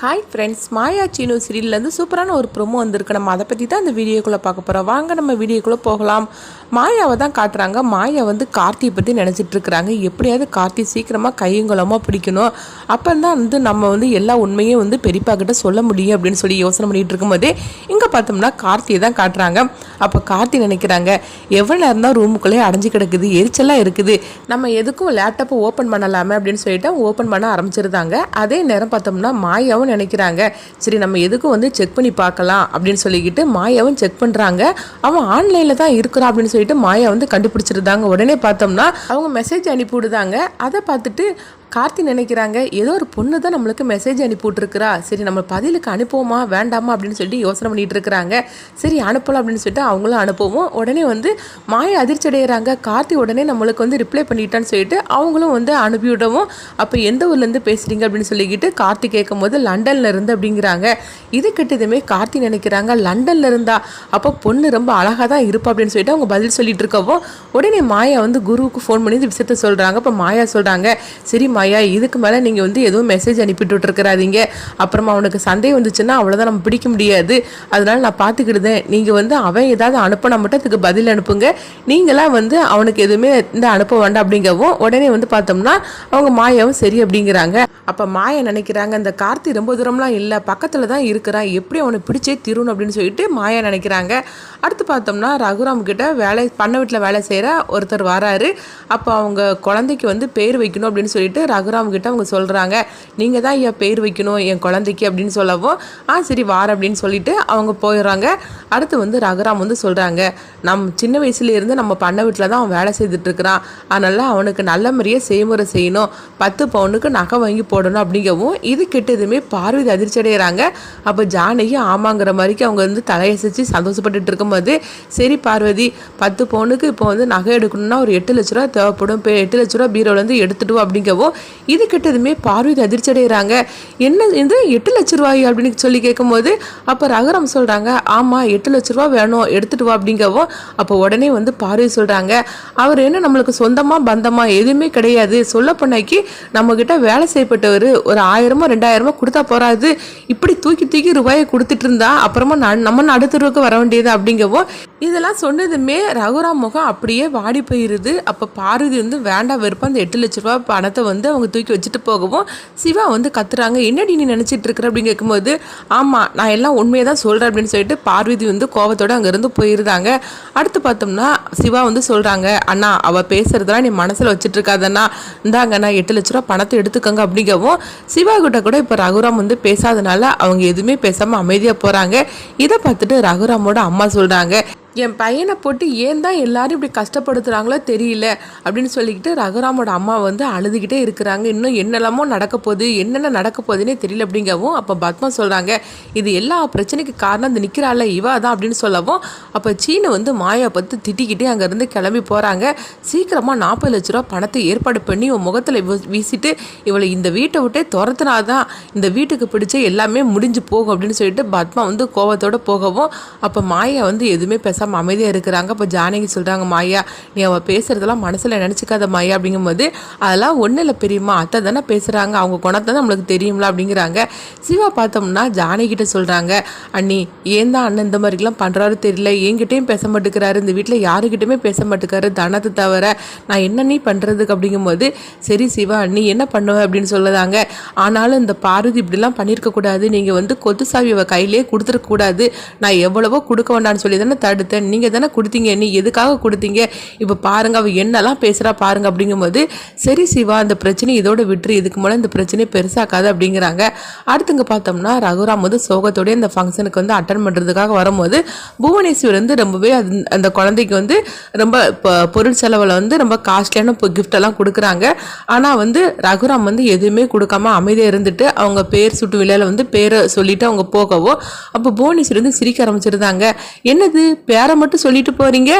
Hi friends Maya Seenu சீரியல்லேருந்து சூப்பரான ஒரு ப்ரோமோ வந்திருக்கு. நம்ம அதை பற்றி தான் அந்த வீடியோக்குள்ளே பார்க்க போகிறோம் வாங்க நம்ம வீடியோக்குள்ளே போகலாம். மாயாவை தான் காட்டுறாங்க. மாயா வந்து கார்த்தியை பற்றி நினச்சிட்ருக்குறாங்க எப்படியாவது கார்த்தி சீக்கிரமாக கையங்குளமாக பிடிக்கணும். அப்போ தான் வந்து நம்ம வந்து எல்லா உண்மையும் வந்து பெரியப்பா கிட்ட சொல்ல முடியும் அப்படின்னு சொல்லி யோசனை பண்ணிகிட்டு இருக்கும்போதே இங்கே பார்த்தோம்னா கார்த்தியை தான் காட்டுறாங்க. அப்போ கார்த்தி நினைக்கிறாங்க எவ்வளோ நேரம் தான் ரூமுக்குள்ளே அடைஞ்சு கிடக்குது. எரிச்சலாக இருக்குது. நம்ம எதுக்கும் லேப்டாப்பை ஓப்பன் பண்ணலாமே? அப்படின்னு சொல்லிட்டு ஓப்பன் பண்ண ஆரம்பிச்சிருந்தாங்க. அதே நேரம் பார்த்தோம்னா மாயாவும் நினைக்கிறாங்க. சரி நம்ம எதுக்கும் வந்து செக் பண்ணி பார்க்கலாம் அப்படின்னு சொல்லிக்கிட்டு மாயாவும் செக் பண்ணுறாங்க அவன் ஆன்லைனில் தான் இருக்கிறான் அப்படின்னு சொல்லிட்டு மாயா வந்து கண்டுபிடிச்சிருந்தாங்க உடனே பார்த்தோம்னா அவங்க மெசேஜ் அனுப்பி விடுதாங்க அதை பார்த்துட்டு கார்த்தி நினைக்கிறாங்க ஏதோ ஒரு பொண்ணு தான் நம்மளுக்கு மெசேஜ் அனுப்பி விட்ருக்குறா சரி நம்ம பதிலுக்கு அனுப்புவோமா வேண்டாமா அப்படின்னு சொல்லிட்டு யோசனை பண்ணிட்டு இருக்கிறாங்க. சரி அனுப்பலாம் அப்படின்னு சொல்லிட்டு அவங்களும் அனுப்புவோம். உடனே வந்து மாய அதிர்ச்சி அடைகிறாங்க கார்த்தி உடனே நம்மளுக்கு வந்து ரிப்ளை பண்ணிட்டான்னு சொல்லிட்டு அவங்களும் வந்து அனுப்பிவிடவும் அப்போ எந்த ஊர்லேருந்து பேசுகிறீங்க அப்படின்னு சொல்லிக்கிட்டு கார்த்தி கேட்கும் போது லண்டனில் இருந்து அப்படிங்கிறாங்க. இது கிட்டதுமே கார்த்தி நினைக்கிறாங்க. லண்டனில் இருந்தா அப்போ பொண்ணு ரொம்ப அழகாக தான் இருப்பா அப்படின்னு சொல்லிட்டு அவங்க பதில் சொல்லிட்டு இருக்கவும் உடனே மாயா வந்து குருவுக்கு ஃபோன் பண்ணி இந்த விஷயத்த சொல்கிறாங்க அப்போ மாயா சொல்கிறாங்க சரி மாயா இதுக்கு மேலே நீங்கள் வந்து எதுவும் மெசேஜ் அனுப்பிட்டுருக்கிறாதீங்க அப்புறமா அவனுக்கு சந்தேகம் வந்துச்சுன்னா அவ்வளோதான் நம்ம பிடிக்க முடியாது. அதனால் நான் பார்த்துக்கிடுதேன் நீங்கள் வந்து அவன் ஏதாவது அனுப்பினா மட்டும் அதுக்கு பதில் அனுப்புங்க. நீங்களாம் வந்து அவனுக்கு எதுவுமே இந்த அனுப்ப வேண்டாம் அப்படிங்கவும் உடனே வந்து பார்த்தோம்னா அவங்க மாயாவும் சரி அப்படிங்கிறாங்க. அப்போ மாயா நினைக்கிறாங்க இந்த கார்த்தி ரொம்ப தூரம்லாம் இல்லை பக்கத்தில் தான் இருக்கிறான் எப்படி அவனை பிடிச்சே திருணும் அப்படின்னு சொல்லிட்டு மாயா நினைக்கிறாங்க. அடுத்து பார்த்தோம்னா ரகுராம் கிட்ட வேலை பண்ண வீட்டில் வேலை செய்கிற ஒருத்தர் வராரு. அப்போ அவங்க குழந்தைக்கு வந்து பேர் வைக்கணும் அப்படின்னு சொல்லிட்டு ரகுராம் கிட்ட அவங்க சொல்கிறாங்க நீங்கள் தான் என் பேர் வைக்கணும் என் குழந்தைக்கு அப்படின்னு சொல்லவும் ஆ சரி வார அப்படின்னு சொல்லிட்டு அவங்க போயிடுறாங்க. அடுத்து வந்து ரகுராம் வந்து சொல்கிறாங்க நம் சின்ன வயசுலேருந்து நம்ம பண்ண வீட்டில் தான் அவன் வேலை செய்துட்டு இருக்கிறான். அதனால அவனுக்கு நல்ல முறையாக செய்முறை செய்யணும். பத்து பவுனுக்கு நகை வாங்கி போடணும் அப்படிங்கவும் இது கெட்டதுமே பார்வதி அதிர்ச்சி அடைகிறாங்க அப்போ ஜானகி ஆமாங்கிற மாதிரிக்கு அவங்க வந்து தலையசைச்சு சந்தோஷப்பட்டுட்டு இருக்கும்போது சரி பார்வதி பத்து பவுனுக்கு இப்போ வந்து நகை எடுக்கணும்னா ஒரு எட்டு லட்ச ரூபா தேவைப்படும். இப்போ எட்டு லட்ச ரூபா பீரோலேருந்து எடுத்துட்டு வா அப்படிங்கவும் இது கெட்டதுமே பார்வதி அதிர்ச்சி அடைகிறாங்க என்ன இது எட்டு லட்ச ரூபாய் அப்படின்னு சொல்லி கேட்கும்போது அப்போ ரகரம் சொல்கிறாங்க ஆமாம் எட்டு லட்ச ரூபா வேணும் எடுத்துட்டு வா அப்படிங்கவும் அப்போ உடனே வந்து பார்வதி சொல்கிறாங்க அவர் என்ன நம்மளுக்கு சொந்தமாக பந்தமாக எதுவுமே கிடையாது. சொல்ல பண்ணாக்கி நம்மக்கிட்ட வேலை செய்யப்பட்டு செய்யப்பட்டவர் ஒரு ஆயிரமோ ரெண்டாயிரமோ கொடுத்தா போறாது. இப்படி தூக்கி தூக்கி ரூபாயை கொடுத்துட்டு இருந்தா அப்புறமா நம்ம நடுத்தருவுக்கு வர வேண்டியது அப்படிங்கவும் இதெல்லாம் சொன்னதுமே ரகுராம் முகம் அப்படியே வாடி போயிடுது அப்போ பார்வதி வந்து வேண்டாம் வெறுப்பா அந்த எட்டு லட்ச ரூபா பணத்தை வந்து அவங்க தூக்கி வச்சுட்டு போகவும் சிவா வந்து கத்துறாங்க. என்னடி நீ நினச்சிட்டு இருக்கிற? அப்படின்னு கேட்கும்போது ஆமாம் நான் எல்லாம் உண்மையை தான் சொல்கிறேன் அப்படின்னு சொல்லிட்டு பார்வதி வந்து கோபத்தோடு அங்கேருந்து போயிருந்தாங்க. அடுத்து பார்த்தோம்னா சிவா வந்து சொல்கிறாங்க அண்ணா அவள் பேசுறதெல்லாம் நீ மனசில் வச்சுட்டு இருக்காதண்ணா. இந்தாங்கண்ணா எட்டு லட்ச ரூபா பணத்தை எடுத்துக்கோங்க அப்படிங்கவும் சிவா கிட்ட கூட இப்போ ரகுராம் வந்து பேசாதனால அவங்க எதுவுமே பேசாமல் அமைதியாக போகிறாங்க இதை பார்த்துட்டு ரகுராமோட அம்மா சொல்கிறாங்க என் பையனை போட்டு ஏன் தான் எல்லாரும் இப்படி கஷ்டப்படுத்துகிறாங்களோ தெரியல அப்படின்னு சொல்லிக்கிட்டு ரகுராமோட அம்மா வந்து அழுதுகிட்டே இருக்கிறாங்க. இன்னும் என்னெல்லாமோ நடக்க போகுது என்னென்ன நடக்க போகுதுன்னே தெரியல அப்படிங்கவும் அப்போ பத்மா சொல்கிறாங்க இது எல்லா பிரச்சனைக்கு காரணம் இந்த நிற்கிறாள் இவா தான் அப்படின்னு சொல்லவும் அப்போ சீனை வந்து மாயா பார்த்து திட்டிக்கிட்டே அங்கேருந்து கிளம்பி போகிறாங்க சீக்கிரமாக நாற்பது லட்ச ரூபா பணத்தை ஏற்பாடு பண்ணி உன் முகத்தில் வீசிட்டு இவளை இந்த வீட்டை விட்டே துரத்துனாதான் இந்த வீட்டுக்கு பிடிச்ச எல்லாமே முடிஞ்சு போகும் அப்படின்னு சொல்லிட்டு பத்மா வந்து கோபத்தோடு போகவும் அப்போ மாயா வந்து எதுவுமே பேசாமல் அமைதியாக இருக்கிறாங்க. இப்போ ஜானகி சொல்கிறாங்க மாயா நீ அவள் பேசுகிறதெல்லாம் மனசில் நினச்சிக்காத மாயா. அப்படிங்கும்போது அதெல்லாம் ஒன்றும் இல்லை பெரியம்மா. அத்தை தானே பேசுகிறாங்க அவங்க குணத்தை தான் நம்மளுக்கு தெரியும்ல. அப்படிங்கிறாங்க. சிவா பார்த்தோம்னா ஜானகிட்ட சொல்கிறாங்க அண்ணி ஏன் தான் அண்ணன் இந்த மாதிரிலாம் பண்ணுறாரு தெரியல. என்கிட்டையும் பேச மாட்டேங்கிறாரு. இந்த வீட்டில் யாருக்கிட்டையுமே பேச மாட்டேங்காரு தனத்தை தவிர நான் என்ன நீ பண்ணுறதுக்கு அப்படிங்கும்போது சரி சிவா நீ என்ன பண்ணுவ? அப்படின்னு சொல்லுதாங்க. ஆனாலும் இந்த பார்வதி இப்படிலாம் பண்ணியிருக்கக்கூடாது நீங்கள் வந்து கொத்து சாவி அவள் கையிலே கொடுத்துருக்கக்கூடாது நான் எவ்வளவோ கொடுக்க வேண்டாம்னு சொல்லி தானே தடுத்தேன். நீங்கள் தானே கொடுத்தீங்க. நீ எதுக்காக கொடுத்தீங்க? இப்போ பாருங்க அவள் என்னெல்லாம் பேசுகிறா பாருங்க அப்படிங்கும்போது சரி சிவா அந்த பிரச்சனையை இதோட விட்டுரு. இதுக்கு மேலே இந்த பிரச்சனையை பெருசாக்காது அப்படிங்கிறாங்க. அடுத்துங்க பார்த்தோம்னா ரகுராம் வந்து சோகத்தோடய இந்த ஃபங்க்ஷனுக்கு வந்து அட்டன் பண்ணுறதுக்காக வரும்போது புவனேஸ்வர் வந்து ரொம்பவே அது அந்த குழந்தைக்கு வந்து ரொம்ப பொருள் செலவில் வந்து ரொம்ப காஸ்ட்லியான கிஃப்டெல்லாம் கொடுக்குறாங்க. ஆனால் வந்து ரகுராம் வந்து எதுவுமே கொடுக்காம அமைதியாக இருந்துட்டு அவங்க பேர் சுட்டு விழாவில் வந்து பேரை சொல்லிட்டு அவங்க போகவோ அப்போ புவனேஸ்வர் வந்து சிரிக்க ஆரம்பிச்சிருந்தாங்க. என்னது? பேர் மட்டும் சொல்லிட்டு போறீங்க?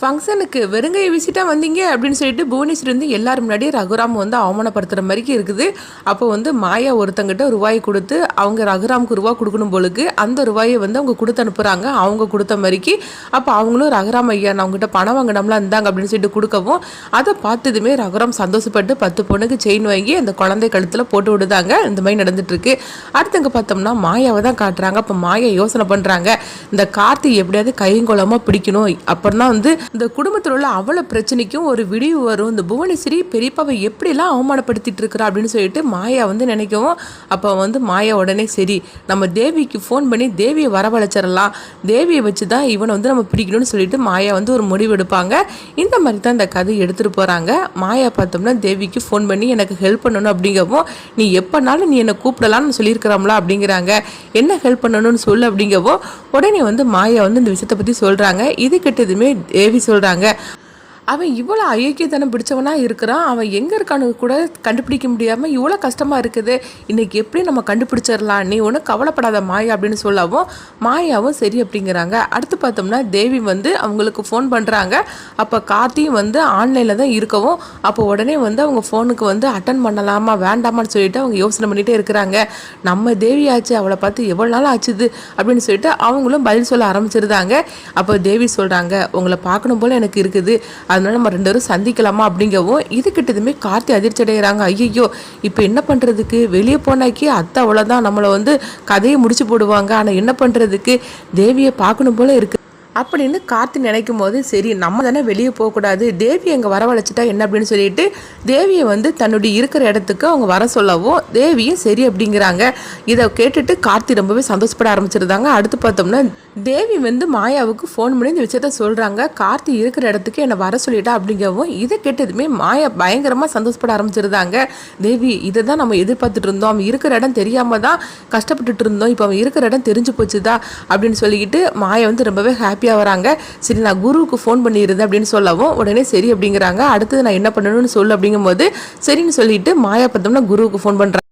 ஃபங்க்ஷனுக்கு வெறுங்கை விசிட்டா வந்தீங்க அப்படின்னு சொல்லிட்டு புவனேஸ்வரி வந்து எல்லாரும் முன்னாடி ரகுராம் வந்து அவமானப்படுத்துகிற மாதிரி இருக்குது. அப்போ வந்து மாயா ஒருத்தங்கிட்ட ரூபாய் கொடுத்து அவங்க ரகுராமுக்கு ரூபா கொடுக்கணும் போலுக்கு அந்த ரூபாயை வந்து அவங்க கொடுத்து அனுப்புகிறாங்க அவங்க கொடுத்த மாதிரிக்கு அப்போ அவங்களும் ரகுராம் ஐயா நான் அவங்ககிட்ட பணம் வாங்கினோம்லாம் இருந்தாங்க அப்படின்னு சொல்லிட்டு கொடுக்கவும் அதை பார்த்ததுமே ரகுராம் சந்தோஷப்பட்டு பத்து பொண்ணுக்கு செயின் வாங்கி அந்த குழந்தை கழுத்தில் போட்டு விடுதாங்க. இந்த மாதிரி நடந்துட்டுருக்கு. அடுத்தங்க பார்த்தோம்னா மாயாவை தான் காட்டுறாங்க. அப்போ மாயா யோசனை பண்ணுறாங்க இந்த கார்த்தி எப்படியாவது கையங்கோலமாக பிடிக்கணும். அப்புறம் தான் வந்து இந்த குடும்பத்தில் உள்ள அவ்வளோ பிரச்சனைக்கும் ஒரு விடிவு வரும். இந்த புவனேஸ்வரி பெரியப்பாவை எப்படிலாம் அவமானப்படுத்திட்டு இருக்கிறா அப்படின்னு சொல்லிட்டு மாயா வந்து நினைக்கவும் அப்போ வந்து மாயா உடனே சரி நம்ம தேவிக்கு ஃபோன் பண்ணி தேவியை வரவழைச்சிடலாம். தேவியை வச்சு தான் இவனை வந்து நம்ம பிடிக்கணும்னு சொல்லிட்டு மாயா வந்து ஒரு முடிவு எடுப்பாங்க. இந்த மாதிரி தான் இந்த கதை எடுத்துகிட்டு போகிறாங்க மாயா பார்த்தோம்னா தேவிக்கு ஃபோன் பண்ணி எனக்கு ஹெல்ப் பண்ணணும் அப்படிங்கவும் நீ எப்போனாலும் நீ என்னை கூப்பிடலாம்னு சொல்லியிருக்கிறோம்ல அப்படிங்கிறாங்க. என்ன ஹெல்ப் பண்ணணும்னு சொல்லு அப்படிங்கவும் உடனே வந்து மாயா வந்து இந்த விஷயத்தை பற்றி சொல்கிறாங்க இது கிட்டதுமே தேவி சொல்கிறாங்க அவன் இவ்வளோ அயோக்கியத்தனம் பிடிச்சவனாக இருக்கிறான். அவன் எங்கே இருக்கான்னு கூட கண்டுபிடிக்க முடியாமல் இவ்வளோ கஷ்டமாக இருக்குது. இன்றைக்கி எப்படி நம்ம கண்டுபிடிச்சிடலாம்? நீ ஒன்றும் கவலைப்படாத மாயா அப்படின்னு சொல்லவும் மாயாவும் சரி அப்படிங்கிறாங்க. அடுத்து பார்த்தோம்னா தேவி வந்து அவங்களுக்கு ஃபோன் பண்ணுறாங்க அப்போ கார்த்தியும் வந்து ஆன்லைனில் தான் இருக்கவும். அப்போ உடனே வந்து அவங்க ஃபோனுக்கு வந்து அட்டன் பண்ணலாமா வேண்டாமான்னு சொல்லிட்டு அவங்க யோசனை பண்ணிகிட்டே இருக்கிறாங்க. நம்ம தேவி ஆச்சு அவளை பார்த்து எவ்வளோ நாள் ஆச்சுது அப்படின்னு சொல்லிட்டு அவங்களும் பதில் சொல்ல ஆரம்பிச்சிருந்தாங்க. அப்போ தேவி சொல்கிறாங்க உங்களை பார்க்கணும் போல் எனக்கு இருக்குது. அதனால நம்ம ரெண்டு பேரும் சந்திக்கலாமா அப்படிங்கவும் இதுக்கிட்டதுமே கார்த்தி அதிர்ச்சி அடைகிறாங்க. ஐயோ இப்போ என்ன பண்ணுறதுக்கு வெளியே போனாக்கி அத்தை அவ்வளோதான் நம்மளை வந்து கதையை முடிச்சு போடுவாங்க. ஆனால் என்ன பண்ணுறதுக்கு தேவியை பார்க்கணும் போல இருக்குது அப்படின்னு கார்த்தி நினைக்கும் போது சரி நம்ம தானே வெளியே போகக்கூடாது தேவி அங்கே வரவழைச்சிட்டா என்ன அப்படின்னு சொல்லிட்டு தேவியை வந்து தன்னுடைய இருக்கிற இடத்துக்கு அவங்க வர சொல்லவும் தேவியும் சரி அப்படிங்கிறாங்க. இதை கேட்டுட்டு கார்த்தி ரொம்பவே சந்தோஷப்பட ஆரம்பிச்சிருந்தாங்க. அடுத்து பார்த்தோம்னா தேவி வந்து மாயாவுக்கு ஃபோன் பண்ணி இந்த விஷயத்த சொல்கிறாங்க கார்த்தி இருக்கிற இடத்துக்கு என்னை வர சொல்லிட்டா அப்படிங்கவும் இதை கேட்டதுமே மாயா பயங்கரமாக சந்தோஷப்பட ஆரம்பிச்சிருந்தாங்க. தேவி இதை தான் நம்ம எதிர்பார்த்துட்டு இருந்தோம். அவன் இருக்கிற இடம் தெரியாமல் தான் கஷ்டப்பட்டுட்டு இருந்தோம். இப்போ அவன் இருக்கிற இடம் தெரிஞ்சு போச்சுதா? அப்படின்னு சொல்லிக்கிட்டு மாயா வந்து ரொம்பவே ஹாப்பியாக வராங்க. சரி நான் குருவுக்கு ஃபோன் பண்ணியிருந்தேன் அப்படின்னு சொல்லவும் உடனே சரி அப்படிங்கிறாங்க. அடுத்தது நான் என்ன பண்ணணும்னு சொல்லு அப்படிங்கும்போது சரின்னு சொல்லிட்டு மாயா பார்த்தோம்னா குருவுக்கு ஃபோன் பண்ணுறாங்க